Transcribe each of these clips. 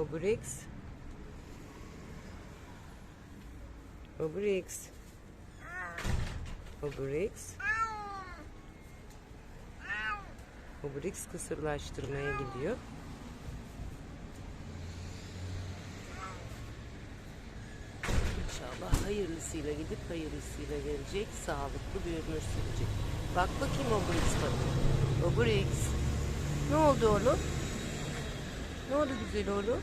Obrix. Obrix. Obrix. Obrix kısırlaştırmaya gidiyor. İnşallah hayırlısıyla gidip hayırlısıyla gelecek. Sağlıklı bir ömür sürecek. Bak bakayım Obrix bana. Obrix. Ne oldu oğlum? Ne oldu güzel oğlum?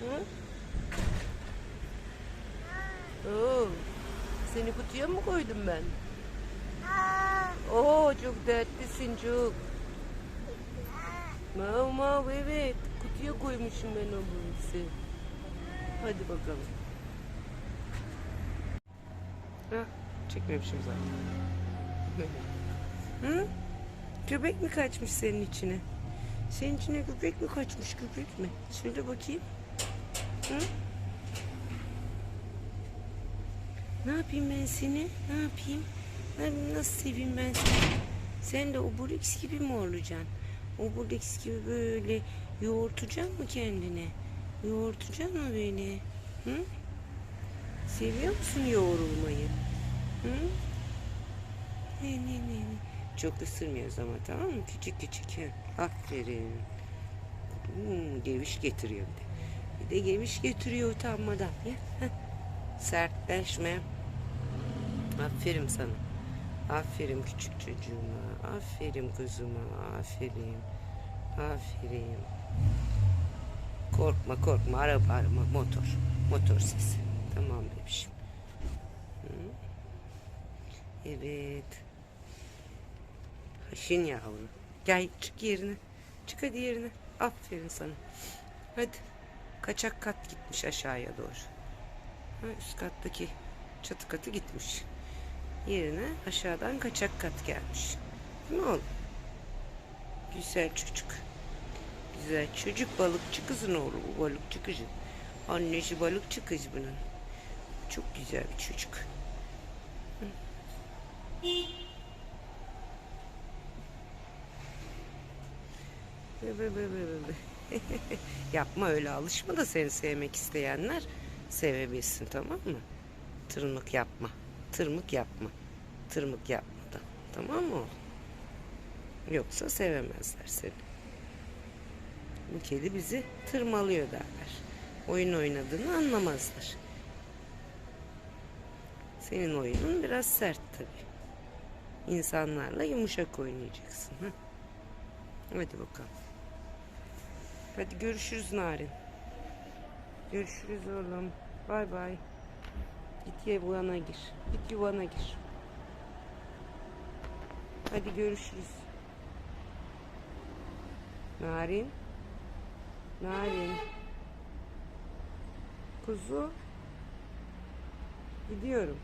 Hı? Oo, seni kutuya mı koydum ben? Oo çok dertlisin çok. Mav mav evet. Kutuya koymuşum ben o bulutsu. Hadi bakalım. Hah, çekmemişim zaten. Hı? Köpek mi kaçmış senin içine? Senin içine köpek mi kaçmış köpek mi? Söyle bakayım. Hı? Ne yapayım ben seni? Ne yapayım? Ben nasıl seveyim ben seni? Sen de Obelix gibi mi olacaksın? Obelix gibi böyle yoğurtacaksın mı kendine? Yoğurtacaksın mı beni? Hı? Seviyor musun yoğrulmayı? Hı? Ne ne ne ne? Çok ısırmıyoruz ama tamam mı? Küçük küçük. Aferin. Hmm, geviş getiriyor bir de. Bir de geviş getiriyor utanmadan. Ya. Sertleşme. Aferin sana. Aferin küçük çocuğuma. Aferin kızıma. Aferin. Aferin. Korkma korkma. Araba arama. Motor. Motor sesi. Tamam bebişim. Evet. Haşin yavrum. Gel çık yerine. Çık hadi yerine. Aferin sana. Hadi. Kaçak kat gitmiş aşağıya doğru. Ha, üst kattaki çatı katı gitmiş. Yerine aşağıdan kaçak kat gelmiş. Değil mi oğlum? Güzel çocuk. Güzel çocuk balıkçı kızın oğlu bu balıkçı kızı. Annesi balıkçı kız bunun. Çok güzel bir çocuk. Hı. Yapma öyle alışma da seni sevmek isteyenler sevebilsin tamam mı? Tırmık yapma. Tırmık yapma. Tırmık yapma da. Tamam mı? Yoksa sevemezler seni. Bu kedi bizi tırmalıyor derler. Oyun oynadığını anlamazlar. Senin oyunun biraz sert tabii. İnsanlarla yumuşak oynayacaksın. Hı? Hadi bakalım. Hadi görüşürüz Narin. Görüşürüz oğlum. Bay bay. Git yuvana gir. Git yuvana gir. Hadi görüşürüz. Narin. Narin. Kuzu. Gidiyorum.